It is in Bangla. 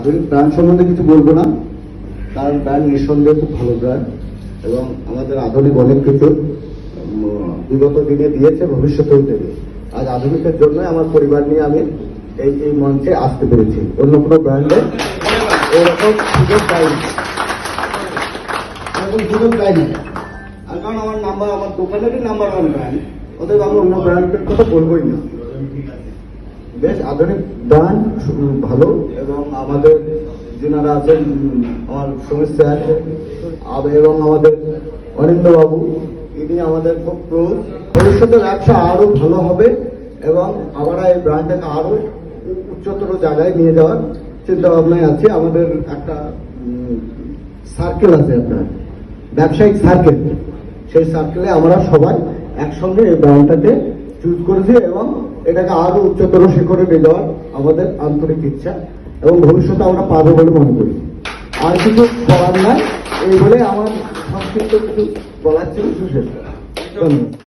আধুনিক ব্র্যান্ড সম্বন্ধে কিছু বলব না। কারণ ব্র্যান্ড নিঃসন্দেহে খুব ভালো ব্র্যান্ড এবং আমাদের আধুনিক অনেক কিছু বিগত দিনে দিয়েছে, ভবিষ্যতেও দেবে। আজ আধুনিকের জন্যই আমার পরিবার নিয়ে আমি এই এই মঞ্চে আসতে পেরেছি। অন্য কোনো ব্র্যান্ডে এরকম সুযোগ পাইনি এরকম সুযোগ পাইনি আর কারণ আমার নাম্বার, আমার দোকানেরই নাম্বার ওয়ান ব্র্যান্ড, অতএব আমি অন্য ব্র্যান্ডের কথা বলবোই না। বেশ আধুনিক ব্র্যান্ড ভালো এবং আমাদের যেনারা আছেন, আমার সমস্যা আছে এবং আমাদের অরিন্দবাবু, ইনি আমাদের খুব ক্লোজ। ভবিষ্যতে ব্যবসা আরও ভালো হবে এবং আমরা এই ব্র্যান্ডটাকে আরও উ- উচ্চতর জায়গায় নিয়ে যাওয়ার চিন্তা ভাবনায় আছে। আমাদের একটা সার্কেল আছে আপনার, ব্যবসায়িক সার্কেল সেই সার্কেলে আমরা সবাই একসঙ্গে এই ব্র্যান্ডটাকে চুজ করেছি এবং এটাকে আরও উচ্চতর শিখরে নিয়ে যাওয়ার আমাদের আন্তরিক ইচ্ছা এবং ভবিষ্যতে আমরা পাবো বলে মনে করি। আর কিছু বলার নয় এই বলে আমার সংক্ষিপ্ত কিছু বলার ছিল ধন্যবাদ।